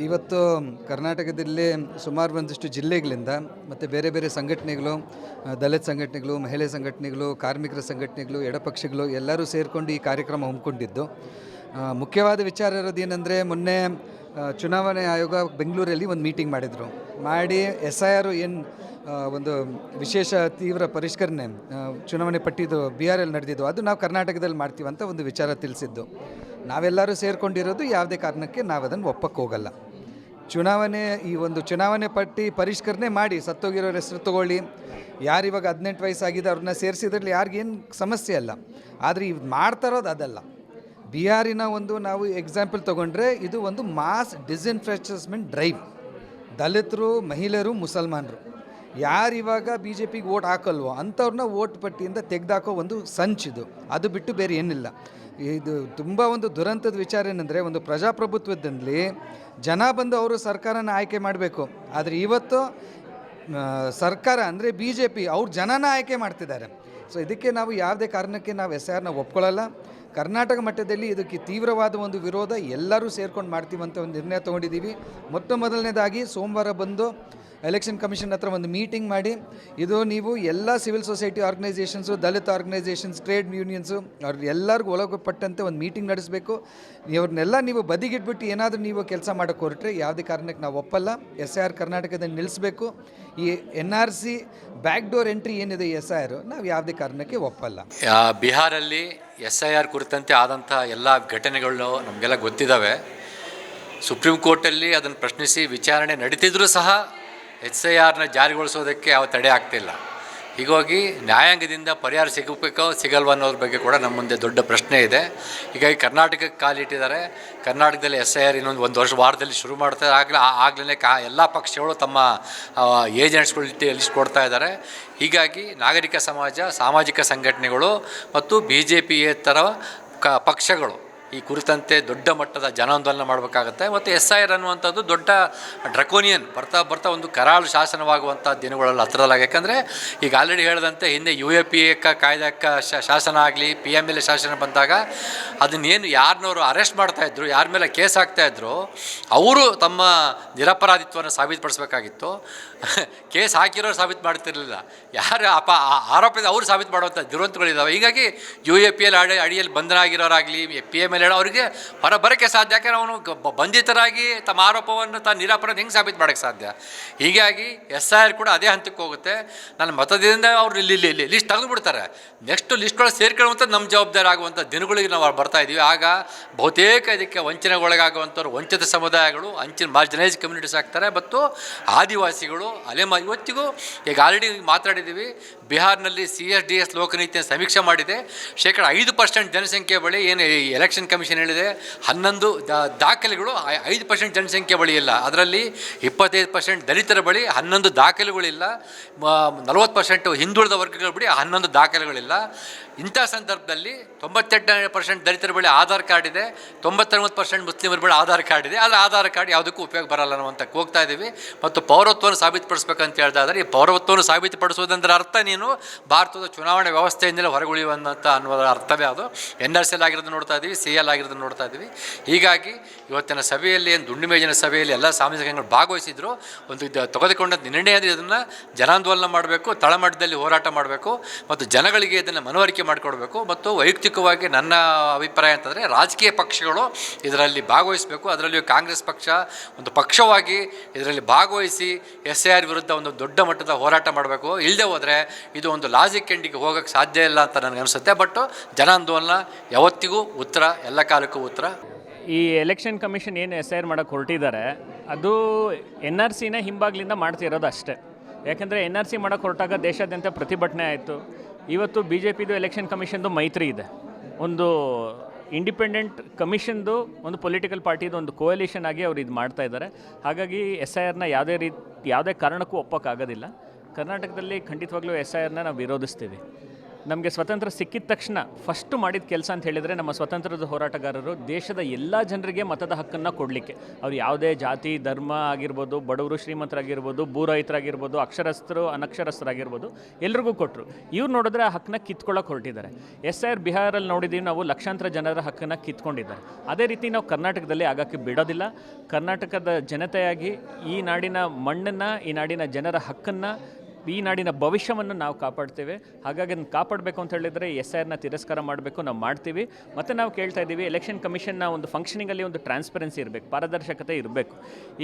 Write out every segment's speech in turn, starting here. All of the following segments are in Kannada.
ಇವತ್ತು ಕರ್ನಾಟಕದಲ್ಲಿ ಸುಮಾರು ಒಂದಿಷ್ಟು ಜಿಲ್ಲೆಗಳಿಂದ ಮತ್ತು ಬೇರೆ ಬೇರೆ ಸಂಘಟನೆಗಳು ದಲಿತ ಸಂಘಟನೆಗಳು, ಮಹಿಳೆ ಸಂಘಟನೆಗಳು, ಕಾರ್ಮಿಕರ ಸಂಘಟನೆಗಳು, ಎಡಪಕ್ಷಗಳು ಎಲ್ಲರೂ ಸೇರಿಕೊಂಡು ಈ ಕಾರ್ಯಕ್ರಮ ಹಮ್ಮಿಕೊಂಡಿದ್ದು. ಮುಖ್ಯವಾದ ವಿಚಾರ ಇರೋದು ಏನಂದರೆ ಮೊನ್ನೆ ಚುನಾವಣೆ ಆಯೋಗ ಬೆಂಗಳೂರಲ್ಲಿ ಒಂದು ಮೀಟಿಂಗ್ ಮಾಡಿದರು. ಮಾಡಿ ಎಸ್ ಐ ಆರ್ ಏನು ಒಂದು ವಿಶೇಷ ತೀವ್ರ ಪರಿಷ್ಕರಣೆ ಚುನಾವಣೆ ಪಟ್ಟಿದ್ದು ಬಿ ಆರ್ ಎಲ್ ನಡೆದಿದ್ದು ಅದು ನಾವು ಕರ್ನಾಟಕದಲ್ಲಿ ಮಾಡ್ತೀವಿ ಅಂತ ಒಂದು ವಿಚಾರ ತಿಳಿಸಿದ್ದು. ನಾವೆಲ್ಲರೂ ಸೇರಿಕೊಂಡಿರೋದು ಯಾವುದೇ ಕಾರಣಕ್ಕೆ ನಾವು ಅದನ್ನು ಒಪ್ಪಕ್ಕೆ ಹೋಗಲ್ಲ. ಚುನಾವಣೆ, ಈ ಒಂದು ಚುನಾವಣೆ ಪಟ್ಟಿ ಪರಿಷ್ಕರಣೆ ಮಾಡಿ ಸತ್ತೋಗಿರೋರ ಹೆಸರು ತಗೊಳ್ಳಿ. ಯಾರು ಇವಾಗ ಹದಿನೆಂಟು ವಯಸ್ಸಾಗಿದೆ ಅವ್ರನ್ನ ಸೇರಿಸಿದ್ರಲ್ಲಿ ಯಾರಿಗೇನು ಸಮಸ್ಯೆ ಅಲ್ಲ. ಆದರೆ ಇವ್ ಮಾಡ್ತಾರೋದು ಅದಲ್ಲ. ಬಿಹಾರಿನ ಒಂದು ನಾವು ಎಕ್ಸಾಂಪಲ್ ತೊಗೊಂಡ್ರೆ ಇದು ಒಂದು ಮಾಸ್ ಡಿಸ್ಇನ್ಫ್ರಾಸ್ಟ್ರಸ್ಮೆಂಟ್ ಡ್ರೈವ್ ದಲಿತರು, ಮಹಿಳೆಯರು, ಮುಸಲ್ಮಾನರು. ಯಾರು ಇವಾಗ ಬಿ ಜೆ ಪಿಗೆ ಓಟ್ ಹಾಕಲ್ವೋ ಅಂಥವ್ರನ್ನ ಓಟ್ ಪಟ್ಟಿಯಿಂದ ತೆಗೆದಾಕೋ ಒಂದು ಸಂಚಿದು ಅದು ಬಿಟ್ಟು ಬೇರೆ ಏನಿಲ್ಲ. ಇದು ತುಂಬ ಒಂದು ದುರಂತದ ವಿಚಾರ ಏನಂದರೆ ಒಂದು ಪ್ರಜಾಪ್ರಭುತ್ವದಲ್ಲಿ ಜನ ಬಂದು ಅವರು ಸರ್ಕಾರನ ಆಯ್ಕೆ ಮಾಡಬೇಕು. ಆದರೆ ಇವತ್ತು ಸರ್ಕಾರ ಅಂದರೆ ಬಿ ಜೆ ಪಿ ಅವ್ರು ಜನನ ಆಯ್ಕೆ ಮಾಡ್ತಿದ್ದಾರೆ. ಸೊ ಇದಕ್ಕೆ ನಾವು ಯಾವುದೇ ಕಾರಣಕ್ಕೆ ನಾವು ಎಸ್ ಆರ್ನ ಒಪ್ಕೊಳ್ಳಲ್ಲ. ಕರ್ನಾಟಕ ಮಟ್ಟದಲ್ಲಿ ಇದಕ್ಕೆ ತೀವ್ರವಾದ ಒಂದು ವಿರೋಧ ಎಲ್ಲರೂ ಸೇರ್ಕೊಂಡು ಮಾಡ್ತೀವಂತ ಒಂದು ನಿರ್ಣಯ ತೊಗೊಂಡಿದ್ದೀವಿ. ಮೊಟ್ಟ ಮೊದಲನೇದಾಗಿ ಸೋಮವಾರ ಬಂದು ಎಲೆಕ್ಷನ್ ಕಮಿಷನ್ ಹತ್ರ ಒಂದು ಮೀಟಿಂಗ್ ಮಾಡಿ, ಇದು ನೀವು ಎಲ್ಲ civil society organisations Dalit organisations trade unions ಅವ್ರು ಎಲ್ಲರಿಗೂ ಒಳಪಟ್ಟಂತೆ ಒಂದು ಮೀಟಿಂಗ್ ನಡೆಸಬೇಕು. ಇವ್ರನ್ನೆಲ್ಲ ನೀವು ಬದಿಗಿಟ್ಬಿಟ್ಟು ಏನಾದರೂ ನೀವು ಕೆಲಸ ಮಾಡೋಕ್ಕೆ ಹೊರಟ್ರೆ ಯಾವುದೇ ಕಾರಣಕ್ಕೆ ನಾವು ಒಪ್ಪಲ್ಲ. ಎಸ್ ಐ ಆರ್ ಕರ್ನಾಟಕದಲ್ಲಿ ನಿಲ್ಲಿಸಬೇಕು ಈ N R C back door entry ಏನಿದೆ ಎಸ್ ಐ ಆರ್ ನಾವು ಯಾವುದೇ ಕಾರಣಕ್ಕೆ ಒಪ್ಪಲ್ಲ. ಬಿಹಾರಲ್ಲಿ ಎಸ್ ಐ ಆರ್ ಕುರಿತಂತೆ ಆದಂಥ ಎಲ್ಲ ಘಟನೆಗಳು ನಮಗೆಲ್ಲ ಗೊತ್ತಿದ್ದಾವೆ ಸುಪ್ರೀಂ ಕೋರ್ಟಲ್ಲಿ ಅದನ್ನು ಪ್ರಶ್ನಿಸಿ ವಿಚಾರಣೆ ನಡೀತಿದ್ರೂ ಸಹ ಎಸ್ ಐ ಆರ್ನ ಜಾರಿಗೊಳಿಸೋದಕ್ಕೆ ಯಾವ ತಡೆ ಆಗ್ತಿಲ್ಲ. ಹೀಗಾಗಿ ನ್ಯಾಯಾಂಗದಿಂದ ಪರಿಹಾರ ಸಿಗಬೇಕೋ ಸಿಗಲ್ವ ಅನ್ನೋದ್ರ ಬಗ್ಗೆ ಕೂಡ ನಮ್ಮ ಮುಂದೆ ದೊಡ್ಡ ಪ್ರಶ್ನೆ ಇದೆ. ಹೀಗಾಗಿ ಕರ್ನಾಟಕಕ್ಕೆ ಕಾಲಿಟ್ಟಿದ್ದಾರೆ ಕರ್ನಾಟಕದಲ್ಲಿ ಎಸ್ ಐ ಆರ್ ಇನ್ನೊಂದು ಒಂದು ವರ್ಷ ವಾರದಲ್ಲಿ ಶುರು ಮಾಡ್ತಾರೆ ಆಗಲೇ ಆಗಲೇ ಕಾ ಎಲ್ಲ ಪಕ್ಷಗಳು ತಮ್ಮ ಏಜೆಂಟ್ಸ್ಗಳು ಲಿಸ್ಟ್ ಕೊಡ್ತಾ ಇದ್ದಾರೆ. ಹೀಗಾಗಿ ನಾಗರಿಕ ಸಮಾಜ, ಸಾಮಾಜಿಕ ಸಂಘಟನೆಗಳು ಮತ್ತು ಬಿ ಜೆ ಪಿಯೇತರ ಕ ಪಕ್ಷಗಳು ಈ ಕುರಿತಂತೆ ದೊಡ್ಡ ಮಟ್ಟದ ಜನಾಂದೋಲನ ಮಾಡಬೇಕಾಗತ್ತೆ. ಮತ್ತು ಎಸ್ ಐ ಆರ್ ಅನ್ನುವಂಥದ್ದು ದೊಡ್ಡ ಡ್ರಕೋನಿಯನ್, ಬರ್ತಾ ಬರ್ತಾ ಒಂದು ಕರಾಳು ಶಾಸನವಾಗುವಂಥ ದಿನಗಳಲ್ಲಿ ಹತ್ತಿರಲಾಗ ಯಾಕಂದರೆ ಈಗ ಆಲ್ರೆಡಿ ಹೇಳಿದಂತೆ ಹಿಂದೆ ಯು ಎ ಪಿ ಎಕ್ಕ ಕಾಯ್ದಕ್ಕ ಶಾಸನ ಆಗಲಿ ಪಿ ಎಂ ಎಲ್ ಎ ಶಾಸನ ಬಂದಾಗ ಅದನ್ನೇನು ಯಾರನ್ನವರು ಅರೆಸ್ಟ್ ಮಾಡ್ತಾಯಿದ್ರು ಯಾರ ಮೇಲೆ ಕೇಸ್ ಹಾಕ್ತಾಯಿದ್ರು ಅವರು ತಮ್ಮ ನಿರಪರಾಧಿತ್ವವನ್ನು ಸಾಬೀತುಪಡಿಸಬೇಕಾಗಿತ್ತು. ಕೇಸ್ ಹಾಕಿರೋರು ಸಾಬೀತು ಮಾಡ್ತಿರಲಿಲ್ಲ. ಯಾರು ಅಪ ಆರೋಪದ ಅವರು ಸಾಬೀತು ಮಾಡುವಂಥ ದುರಂತಗಳಿದ್ದಾವೆ ಹೀಗಾಗಿ ಯು ಎ ಪಿ ಎಲ್ ಅಡಿ ಅಡಿಯಲ್ಲಿ ಬಂಧನ ಆಗಿರೋರಾಗಲಿ ಪಿ ಎಂ ಎಲ್ ಅವರಿಗೆ ಹೊರ ಬರೋಕ್ಕೆ ಸಾಧ್ಯ. ಯಾಕಂದ್ರೆ ಅವನು ಬಂಧಿತರಾಗಿ ತಮ್ಮ ಆರೋಪವನ್ನು ತಾನು ನಿರಾಪರಾಧ ಹೆಂಗೆ ಸಾಬೀತು ಮಾಡೋಕ್ಕೆ ಸಾಧ್ಯ? ಹೀಗಾಗಿ ಎಸ್ ಆರ್ ಕೂಡ ಅದೇ ಹಂತಕ್ಕೆ ಹೋಗುತ್ತೆ. ನನ್ನ ಮತದಿಂದ ಅವ್ರು ಇಲ್ಲಿ ಇಲ್ಲಿ ಲಿಸ್ಟ್ ತೆಗೆದು ಬಿಡ್ತಾರೆ ನೆಕ್ಸ್ಟ್ ಒಳಗೆ ಸೇರ್ಕೊಳ್ಳುವಂಥ ನಮ್ಮ ಜವಾಬ್ದಾರಿ ಆಗುವಂಥ ದಿನಗಳಿಗೆ ನಾವು ಬರ್ತಾ ಇದ್ದೀವಿ ಆಗ ಬಹುತೇಕ ಇದಕ್ಕೆ ವಂಚನೆಗೊಳಗಾಗುವಂಥವ್ರು ವಂಚಿತ ಸಮುದಾಯಗಳು, ಅಂಚಿನ ಮಾರ್ಜಿನೈಸ್ ಕಮ್ಯುನಿಟೀಸ್ ಆಗ್ತಾರೆ. ಮತ್ತು ಆದಿವಾಸಿಗಳು ಅಲೆಮ ಇವತ್ತಿಗೂ ಈಗ ಆಲ್ರೆಡಿ ಮಾತಾಡಿದ್ದೀವಿ ಬಿಹಾರ್ನಲ್ಲಿ ಸಿ ಎಸ್ ಡಿ ಎಸ್ ಲೋಕನೀತಿಯನ್ನು ಸಮೀಕ್ಷೆ ಮಾಡಿದೆ. ಶೇಕಡ ಐದು ಪರ್ಸೆಂಟ್ ಜನಸಂಖ್ಯೆ ಬಳಿ ಏನು ಎಲೆಕ್ಷನ್ ಕಮಿಷನ್ ಹೇಳಿದೆ, ಹನ್ನೊಂದು ದಾಖಲೆಗಳು ಐದು ಪರ್ಸೆಂಟ್ ಜನಸಂಖ್ಯೆ ಬಳಿ ಇಲ್ಲ. ಅದರಲ್ಲಿ ಇಪ್ಪತ್ತೈದು ಪರ್ಸೆಂಟ್ ದಲಿತರ ಬಳಿ, ಹನ್ನೊಂದು ದಾಖಲೆಗಳಿಲ್ಲ. ನಲವತ್ತು ಪರ್ಸೆಂಟ್ ಹಿಂದುಳಿದ ವರ್ಗಗಳ ಬಳಿ ಹನ್ನೊಂದು ದಾಖಲೆಗಳಿಲ್ಲ. ಇಂಥ ಸಂದರ್ಭದಲ್ಲಿ ತೊಂಬತ್ತೆಂಟನೇ ಪರ್ಸೆಂಟ್ ದಲಿತರ ಬಳಿ ಆಧಾರ್ ಕಾರ್ಡ್ ಇದೆ, ತೊಂಬತ್ತೊಂಬತ್ತು ಪರ್ಸೆಂಟ್ ಮುಸ್ಲಿಮರ ಬಳಿ ಆಧಾರ್ ಕಾರ್ಡ್ ಇದೆ. ಆದರೆ ಆಧಾರ್ ಕಾರ್ಡ್ ಯಾವುದಕ್ಕೂ ಉಪಯೋಗ ಬರಲ್ಲ ಅನ್ನುವಂಥ ಹೋಗ್ತಾ ಇದ್ದೀವಿ. ಮತ್ತು ಪೌರತ್ವವನ್ನು ಸಾಬೀತುಪಡಿಸ್ಬೇಕಂತ ಹೇಳ್ದಾದ್ರೆ, ಈ ಪೌರತ್ವವನ್ನು ಸಾಬೀತುಪಡಿಸುವುದಂದ್ರೆ ಅರ್ಥ ನೀನು? ಭಾರತದ ಚುನಾವಣೆ ವ್ಯವಸ್ಥೆಯಿಂದಲೇ ಹೊರಗುಳಿಯುವಂಥ ಅನ್ನೋದರ ಅರ್ಥವೇ ಅದು. ಎನ್ ಆರ್ ಸಿ ಎಲ್ ಆಗಿರೋದು ನೋಡ್ತಾ ಇದ್ದೀವಿ, ಸಿ ಎಲ್ ಆಗಿರೋದು ನೋಡ್ತಾ ಇದ್ದೀವಿ. ಹೀಗಾಗಿ ಇವತ್ತಿನ ಸಭೆಯಲ್ಲಿ ಏನು ದುಂಡು ಮೇಜಿನ ಸಭೆಯಲ್ಲಿ ಎಲ್ಲ ಸಾಮಾಜಿಕ ಭಾಗವಹಿಸಿದ್ರು, ಒಂದು ತೆಗೆದುಕೊಂಡ ನಿರ್ಣಯ ಇದನ್ನು ಜನಾಂದೋಲನ ಮಾಡಬೇಕು, ತಳಮಟ್ಟದಲ್ಲಿ ಹೋರಾಟ ಮಾಡಬೇಕು. ಮತ್ತು ಜನಗಳಿಗೆ ಇದನ್ನು ಮನವರಿಕೆ ಮಾಡಿಕೊಡ್ಬೇಕು ಮತ್ತು ವೈಯಕ್ತಿಕವಾಗಿ ನನ್ನ ಅಭಿಪ್ರಾಯ ಅಂತಂದರೆ ರಾಜಕೀಯ ಪಕ್ಷಗಳು ಇದರಲ್ಲಿ ಭಾಗವಹಿಸಬೇಕು. ಅದರಲ್ಲಿಯೂ ಕಾಂಗ್ರೆಸ್ ಪಕ್ಷ ಒಂದು ಪಕ್ಷವಾಗಿ ಇದರಲ್ಲಿ ಭಾಗವಹಿಸಿ ಎಸ್ ಐ ಆರ್ ವಿರುದ್ಧ ಒಂದು ದೊಡ್ಡ ಮಟ್ಟದ ಹೋರಾಟ ಮಾಡಬೇಕು. ಇಲ್ಲದೆ ಹೋದರೆ ಇದು ಒಂದು ಲಾಜಿಕ್ ಎಂಡಿಗೆ ಹೋಗೋಕ್ಕೆ ಸಾಧ್ಯ ಇಲ್ಲ ಅಂತ ನನಗೆ ಅನಿಸುತ್ತೆ. ಬಟ್ ಜನಾಂದೋಲನ ಯಾವತ್ತಿಗೂ ಉತ್ತರ, ಎಲ್ಲ ಕಾಲಕ್ಕೂ ಉತ್ತರ. ಈ ಎಲೆಕ್ಷನ್ ಕಮಿಷನ್ ಏನು ಎಸ್ ಐ ಆರ್ ಮಾಡೋಕ್ಕೆ ಹೊರಟಿದ್ದಾರೆ, ಅದು ಎನ್ ಆರ್ ಸಿನ ಹಿಂಬಾಗ್ಲಿಂದ ಮಾಡ್ತಿರೋದು ಅಷ್ಟೇ. ಯಾಕೆಂದರೆ ಎನ್ ಆರ್ ಸಿ ಮಾಡೋಕ್ಕೆ ಹೊರಟಾಗ ದೇಶಾದ್ಯಂತ ಪ್ರತಿಭಟನೆ ಆಯಿತು. ಇವತ್ತು ಬಿ ಜೆ ಪಿದು ಎಲೆಕ್ಷನ್ ಕಮಿಷನ್ದು ಮೈತ್ರಿ ಇದೆ. ಒಂದು ಇಂಡಿಪೆಂಡೆಂಟ್ ಕಮಿಷನ್ದು ಒಂದು ಪೊಲಿಟಿಕಲ್ ಪಾರ್ಟಿದು ಒಂದು ಕೋಯಲಿಷನ್ ಆಗಿ ಅವ್ರು ಇದು ಮಾಡ್ತಾ ಇದ್ದಾರೆ ಹಾಗಾಗಿ ಎಸ್ ಐ ಆರ್ನ ಯಾವುದೇ ರೀತಿ ಯಾವುದೇ ಕಾರಣಕ್ಕೂ ಒಪ್ಪೋಕ್ಕಾಗೋದಿಲ್ಲ. ಕರ್ನಾಟಕದಲ್ಲಿ ಖಂಡಿತವಾಗ್ಲೂ ಎಸ್ ಐ ಆರ್ನ ನಾವು ವಿರೋಧಿಸ್ತೀವಿ. ನಮಗೆ ಸ್ವತಂತ್ರ ಸಿಕ್ಕಿದ ತಕ್ಷಣ ಫಸ್ಟ್ ಮಾಡಿದ ಕೆಲಸ ಅಂತ ಹೇಳಿದರೆ ನಮ್ಮ ಸ್ವತಂತ್ರದ ಹೋರಾಟಗಾರರು ದೇಶದ ಎಲ್ಲ ಜನರಿಗೆ ಮತದ ಹಕ್ಕನ್ನು ಕೊಡಲಿಕ್ಕೆ. ಅವ್ರು ಯಾವುದೇ ಜಾತಿ, ಧರ್ಮ ಆಗಿರ್ಬೋದು, ಬಡವರು ಶ್ರೀಮಂತರಾಗಿರ್ಬೋದು ಭೂರಹಿತರಾಗಿರ್ಬೋದು ಅಕ್ಷರಸ್ಥರು, ಅನಕ್ಷರಸ್ಥರಾಗಿರ್ಬೋದು, ಎಲ್ರಿಗೂ ಕೊಟ್ಟರು ಇವ್ರು ನೋಡಿದ್ರೆ ಆ ಹಕ್ಕನ್ನ ಕಿತ್ಕೊಳ್ಳೋಕೆ ಹೊರಟಿದ್ದಾರೆ. ಎಸ್ ಐ ಆರ್ ಬಿಹಾರಲ್ಲಿ ನೋಡಿದ್ದೀವಿ ನಾವು ಲಕ್ಷಾಂತರ ಜನರ ಹಕ್ಕನ್ನು ಕಿತ್ಕೊಂಡಿದ್ದಾರೆ. ಅದೇ ರೀತಿ ನಾವು ಕರ್ನಾಟಕದಲ್ಲಿ ಆಗೋಕ್ಕೆ ಬಿಡೋದಿಲ್ಲ. ಕರ್ನಾಟಕದ ಜನತೆಯಾಗಿ ಈ ನಾಡಿನ ಮಣ್ಣನ್ನು, ಈ ನಾಡಿನ ಜನರ ಹಕ್ಕನ್ನು ಈ ನಾಡಿನ ಭವಿಷ್ಯವನ್ನು ನಾವು ಕಾಪಾಡ್ತೇವೆ. ಹಾಗಾಗಿ ಅದನ್ನು ಕಾಪಾಡಬೇಕು ಅಂತ ಹೇಳಿದರೆ ಎಸ್ ಆರ್ನ ತಿರಸ್ಕಾರ ಮಾಡಬೇಕು, ನಾವು ಮಾಡ್ತೀವಿ. ಮತ್ತು ನಾವು ಕೇಳ್ತಾ ಇದ್ದೀವಿ ಎಲೆಕ್ಷನ್ ಕಮಿಷನ್ನ ಒಂದು ಫಂಕ್ಷನಿಂಗಲ್ಲಿ ಒಂದು ಟ್ರಾನ್ಸ್ಪರೆನ್ಸಿ ಇರಬೇಕು, ಪಾರದರ್ಶಕತೆ ಇರಬೇಕು.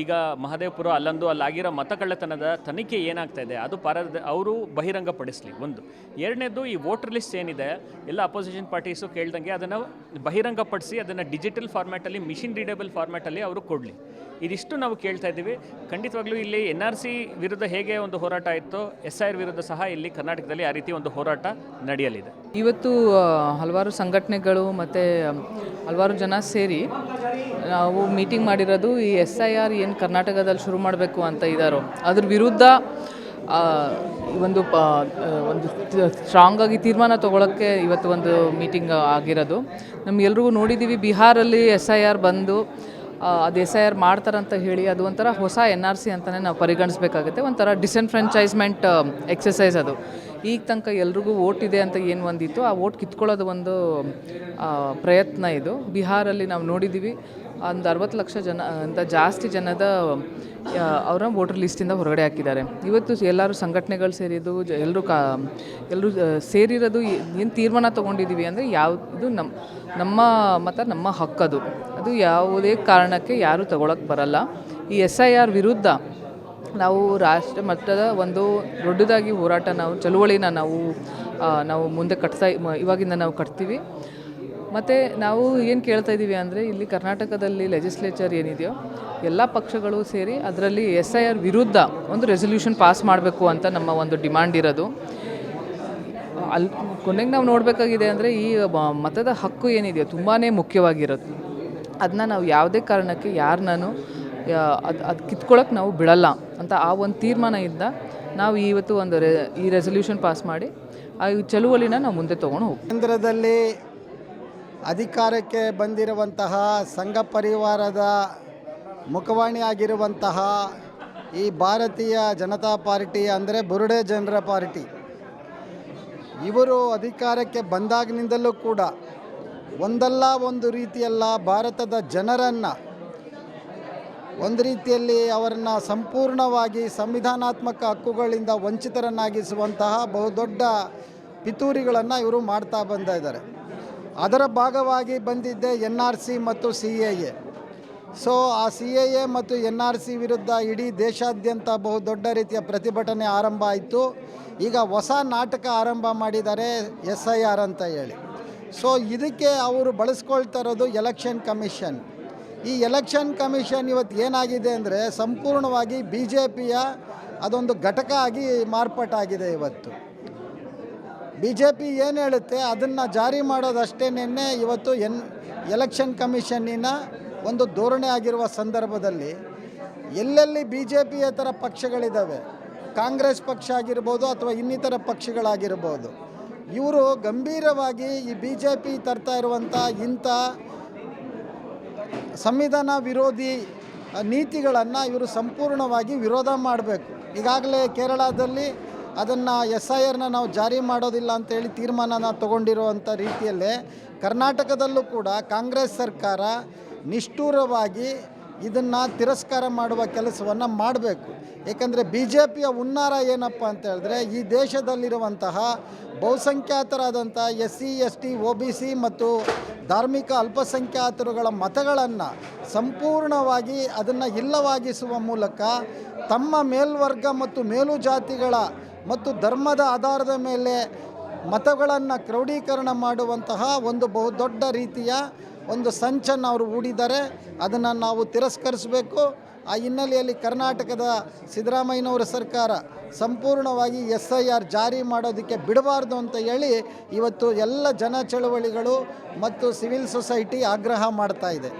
ಈಗ ಮಹದೇವಪುರ ಅಲ್ಲೊಂದು, ಅಲ್ಲಾಗಿರೋ ಮತಕಳ್ಳತನದ ತನಿಖೆ ಏನಾಗ್ತಾ ಇದೆ, ಅದು ಪಾರದ, ಅವರು ಬಹಿರಂಗಪಡಿಸಲಿ, ಒಂದು. ಎರಡನೇದು, ಈ ವೋಟರ್ ಲಿಸ್ಟ್ ಏನಿದೆ, ಎಲ್ಲ ಅಪೋಸಿಷನ್ ಪಾರ್ಟೀಸು ಕೇಳ್ದಂಗೆ ಅದನ್ನು ಬಹಿರಂಗಪಡಿಸಿ, ಅದನ್ನು ಡಿಜಿಟಲ್ ಫಾರ್ಮ್ಯಾಟಲ್ಲಿ ಮಿಷಿನ್ ರೀಡೇಬಲ್ ಫಾರ್ಮ್ಯಾಟಲ್ಲಿ ಅವರು ಕೊಡಲಿ. ಇದಿಷ್ಟು ನಾವು ಕೇಳ್ತಾ ಇದ್ದೀವಿ. ಖಂಡಿತವಾಗ್ಲೂ ಇಲ್ಲಿ ಎನ್ ಆರ್ ಸಿ ವಿರುದ್ಧ ಹೇಗೆ ಒಂದು ಹೋರಾಟ ಇತ್ತು ಎಸ್ ಐ ಆರ್ ವಿರುದ್ಧ ಸಹ ಇಲ್ಲಿ ಕರ್ನಾಟಕದಲ್ಲಿ ಆ ರೀತಿ ಒಂದು ಹೋರಾಟ ನಡೆಯಲಿದೆ. ಇವತ್ತು ಹಲವಾರು ಸಂಘಟನೆಗಳು ಮತ್ತು, ಹಲವಾರು ಜನ ಸೇರಿ ನಾವು ಮೀಟಿಂಗ್ ಮಾಡಿರೋದು ಈ ಎಸ್ ಐ ಆರ್ ಏನು ಕರ್ನಾಟಕದಲ್ಲಿ ಶುರು ಮಾಡಬೇಕು ಅಂತ ಇದ್ದಾರೋ ಅದ್ರ ವಿರುದ್ಧ ಒಂದು ಪ ಒಂದು ಸ್ಟ್ರಾಂಗ್ ಆಗಿ ತೀರ್ಮಾನ ತೊಗೊಳಕ್ಕೆ ಇವತ್ತು ಒಂದು ಮೀಟಿಂಗ್ ಆಗಿರೋದು. ನಮಗೆಲ್ರಿಗೂ ನೋಡಿದ್ದೀವಿ ಬಿಹಾರಲ್ಲಿ ಎಸ್ ಐ ಆರ್ ಬಂದು ಅದು ಎಸ್ ಐ ಆರ್ ಮಾಡ್ತಾರಂತ ಹೇಳಿ ಅದು ಒಂಥರ ಹೊಸ ಎನ್ ಆರ್ ಸಿ ಅಂತಲೇ ನಾವು ಪರಿಗಣಿಸಬೇಕಾಗುತ್ತೆ, ಒಂಥರ ಡಿಸೆನ್ಫ್ರಾಂಚೈಸ್ಮೆಂಟ್ ಎಕ್ಸಸೈಸ್ ಅದು. ಈಗ ತನಕ ಎಲ್ರಿಗೂ ಓಟ್ ಇದೆ ಅಂತ ಏನು ಒಂದಿತ್ತು, ಆ ಓಟ್ ಕಿತ್ಕೊಳ್ಳೋದು ಒಂದು ಪ್ರಯತ್ನ ಇದು. ಬಿಹಾರಲ್ಲಿ ನಾವು ನೋಡಿದ್ದೀವಿ ಒಂದು ಅರವತ್ತು ಲಕ್ಷ ಜನ ಅಂತ ಜಾಸ್ತಿ ಜನದ ಅವರ ವೋಟರ್ ಲಿಸ್ಟಿಂದ ಹೊರಗಡೆ ಹಾಕಿದ್ದಾರೆ. ಇವತ್ತು ಎಲ್ಲರೂ ಸಂಘಟನೆಗಳು ಸೇರಿದ್ದು ಎಲ್ಲರೂ ಕಾ ಎಲ್ಲರೂ ಸೇರಿರೋದು ಏನು ತೀರ್ಮಾನ ತೊಗೊಂಡಿದ್ದೀವಿ ಅಂದರೆ ಯಾವುದು ನಮ್ಮ ನಮ್ಮ ಮತ ನಮ್ಮ ಹಕ್ಕದು ಅದು. ಯಾವುದೇ ಕಾರಣಕ್ಕೆ ಯಾರೂ ತಗೊಳಕ್ಕೆ ಬರಲ್ಲ. ಈ ಎಸ್ ಐ ಆರ್ ವಿರುದ್ಧ ನಾವು ರಾಷ್ಟ್ರ ಮಟ್ಟದ ಒಂದು ದೊಡ್ಡದಾಗಿ ಹೋರಾಟ ನಾವು, ಚಳುವಳಿನ ನಾವು ನಾವು ಮುಂದೆ ಕಟ್ತಾ ಇವಾಗಿಂದ ನಾವು ಕಟ್ತೀವಿ. ಮತ್ತು ನಾವು ಏನು ಕೇಳ್ತಾ ಇದ್ದೀವಿ ಅಂದರೆ ಇಲ್ಲಿ ಕರ್ನಾಟಕದಲ್ಲಿ ಲೆಜಿಸ್ಲೇಚರ್ ಏನಿದೆಯೋ, ಎಲ್ಲ ಪಕ್ಷಗಳು ಸೇರಿ ಅದರಲ್ಲಿ ಎಸ್ ಐ ಆರ್ ವಿರುದ್ಧ ಒಂದು ರೆಸೊಲ್ಯೂಷನ್ ಪಾಸ್ ಮಾಡಬೇಕು ಅಂತ ನಮ್ಮ ಒಂದು ಡಿಮ್ಯಾಂಡ್ ಇರೋದು. ಅಲ್ಲಿ ಕೊನೆಗೆ ನಾವು ನೋಡಬೇಕಾಗಿದೆ ಅಂದರೆ ಈ ಮತದ ಹಕ್ಕು ಏನಿದೆಯೋ ತುಂಬಾ ಮುಖ್ಯವಾಗಿರೋದು. ಅದನ್ನ ನಾವು ಯಾವುದೇ ಕಾರಣಕ್ಕೆ ಯಾರನ್ನೂ ಅದು ಅದು ಕಿತ್ಕೊಳ್ಳೋಕೆ ನಾವು ಬಿಡಲ್ಲ ಅಂತ ಆ ಒಂದು ತೀರ್ಮಾನದಿಂದ ನಾವು ಇವತ್ತು ಒಂದು ರೆ ಈ ರೆಸೊಲ್ಯೂಷನ್ ಪಾಸ್ ಮಾಡಿ, ಆ ಚಳುವಳಿನ ನಾವು ಮುಂದೆ ತೊಗೊಂಡು ಹೋಗಿ ಕೇಂದ್ರದಲ್ಲಿ ಅಧಿಕಾರಕ್ಕೆ ಬಂದಿರುವಂತಹ ಸಂಘ ಪರಿವಾರದ ಮುಖವಾಣಿಯಾಗಿರುವಂತಹ ಈ ಭಾರತೀಯ ಜನತಾ ಪಾರ್ಟಿ ಅಂದರೆ ಬುರುಡೆ ಜನರ ಪಾರ್ಟಿ. ಇವರು ಅಧಿಕಾರಕ್ಕೆ ಬಂದಾಗಿನಿಂದಲೂ ಕೂಡ ಒಂದಲ್ಲ ಒಂದು ರೀತಿಯಲ್ಲ ಭಾರತದ ಜನರನ್ನು ಒಂದು ರೀತಿಯಲ್ಲಿ ಅವರನ್ನು ಸಂಪೂರ್ಣವಾಗಿ ಸಂವಿಧಾನಾತ್ಮಕ ಹಕ್ಕುಗಳಿಂದ ವಂಚಿತರನ್ನಾಗಿಸುವಂತಹ ಬಹುದೊಡ್ಡ ಪಿತೂರಿಗಳನ್ನು ಇವರು ಮಾಡ್ತಾ ಬಂದ ಇದ್ದಾರೆ ಅದರ ಭಾಗವಾಗಿ ಬಂದಿದ್ದೆ ಎನ್ ಆರ್ ಸಿ ಮತ್ತು ಸಿ ಎ ಎ. ಸೊ ಆ ಸಿ ಎ ಎ ಮತ್ತು ಎನ್ ಆರ್ ಸಿ ವಿರುದ್ಧ ಇಡೀ ದೇಶಾದ್ಯಂತ ಬಹುದೊಡ್ಡ ರೀತಿಯ ಪ್ರತಿಭಟನೆ ಆರಂಭ ಆಯಿತು. ಈಗ ಹೊಸ ನಾಟಕ ಆರಂಭ ಮಾಡಿದ್ದಾರೆ ಎಸ್ ಐ ಆರ್ ಅಂತ ಹೇಳಿ. ಸೊ ಇದಕ್ಕೆ ಅವರು ಬಳಸ್ಕೊಳ್ತಾ ಇರೋದು ಎಲೆಕ್ಷನ್ ಕಮಿಷನ್. ಈ ಎಲೆಕ್ಷನ್ ಕಮಿಷನ್ ಇವತ್ತು ಏನಾಗಿದೆ ಅಂದರೆ ಸಂಪೂರ್ಣವಾಗಿ ಬಿ ಜೆ ಪಿಯ ಅದೊಂದು ಘಟಕ ಆಗಿ ಮಾರ್ಪಾಟಾಗಿದೆ ಇವತ್ತು. ಬಿ ಜೆ ಪಿ ಏನು ಹೇಳುತ್ತೆ, ಅದನ್ನು ಜಾರಿ ಮಾಡೋದಷ್ಟೇ ನಿನ್ನೆ ಇವತ್ತು ಎನ್, ಎಲೆಕ್ಷನ್ ಕಮಿಷನ್ನಿನ ಒಂದು ಧೋರಣೆ ಆಗಿರುವ ಸಂದರ್ಭದಲ್ಲಿ ಎಲ್ಲೆಲ್ಲಿ ಬಿ ಜೆ ಪಿಯೇತರ ಪಕ್ಷಗಳಿದ್ದಾವೆ ಕಾಂಗ್ರೆಸ್ ಪಕ್ಷ ಆಗಿರ್ಬೋದು ಅಥವಾ ಇನ್ನಿತರ ಪಕ್ಷಗಳಾಗಿರ್ಬೋದು, ಇವರು ಗಂಭೀರವಾಗಿ ಈ ಬಿ ಜೆ ಪಿ ತರ್ತಾ ಇರುವಂಥ ಇಂಥ ಸಂವಿಧಾನ ವಿರೋಧಿ ನೀತಿಗಳನ್ನು ಇವರು ಸಂಪೂರ್ಣವಾಗಿ ವಿರೋಧ ಮಾಡಬೇಕು. ಈಗಾಗಲೇ ಕೇರಳದಲ್ಲಿ ಅದನ್ನು ಎಸ್ ಐ ಆರ್ನ ನಾವು ಜಾರಿ ಮಾಡೋದಿಲ್ಲ ಅಂತೇಳಿ ತೀರ್ಮಾನನ ತಗೊಂಡಿರುವಂಥ ರೀತಿಯಲ್ಲೇ ಕರ್ನಾಟಕದಲ್ಲೂ ಕೂಡ ಕಾಂಗ್ರೆಸ್ ಸರ್ಕಾರ ನಿಷ್ಠೂರವಾಗಿ ಇದನ್ನು ತಿರಸ್ಕಾರ ಮಾಡುವ ಕೆಲಸವನ್ನು ಮಾಡಬೇಕು. ಏಕೆಂದರೆ ಬಿ ಜೆ ಪಿಯ ಹುನ್ನಾರ ಏನಪ್ಪ ಅಂತ ಹೇಳಿದ್ರೆ ಈ ದೇಶದಲ್ಲಿರುವಂತಹ ಬಹುಸಂಖ್ಯಾತರಾದಂಥ S C S T O B C ಮತ್ತು ಧಾರ್ಮಿಕ ಅಲ್ಪಸಂಖ್ಯಾತರುಗಳ ಮತಗಳನ್ನು ಸಂಪೂರ್ಣವಾಗಿ ಅದನ್ನು ಇಲ್ಲವಾಗಿಸುವ ಮೂಲಕ ತಮ್ಮ ಮೇಲ್ವರ್ಗ ಮತ್ತು ಮೇಲು ಜಾತಿಗಳ ಮತ್ತು ಧರ್ಮದ ಆಧಾರದ ಮೇಲೆ ಮತಗಳನ್ನು ಕ್ರೌಢೀಕರಣ ಮಾಡುವಂತಹ ಒಂದು ಬಹುದೊಡ್ಡ ರೀತಿಯ ಒಂದು ಸಂಚನ್ನು ಅವರು ಹೂಡಿದ್ದಾರೆ. ಅದನ್ನು ನಾವು ತಿರಸ್ಕರಿಸಬೇಕು. ಆ ಹಿನ್ನೆಲೆಯಲ್ಲಿ ಕರ್ನಾಟಕದ ಸಿದ್ದರಾಮಯ್ಯನವರ ಸರ್ಕಾರ ಸಂಪೂರ್ಣವಾಗಿ ಎಸ್ ಐ ಆರ್ ಜಾರಿ ಮಾಡೋದಕ್ಕೆ ಬಿಡಬಾರ್ದು ಅಂತ ಹೇಳಿ ಇವತ್ತು ಎಲ್ಲ ಜನ ಚಳವಳಿಗಳು ಮತ್ತು ಸಿವಿಲ್ ಸೊಸೈಟಿ ಆಗ್ರಹ ಮಾಡ್ತಾ ಇದೆ.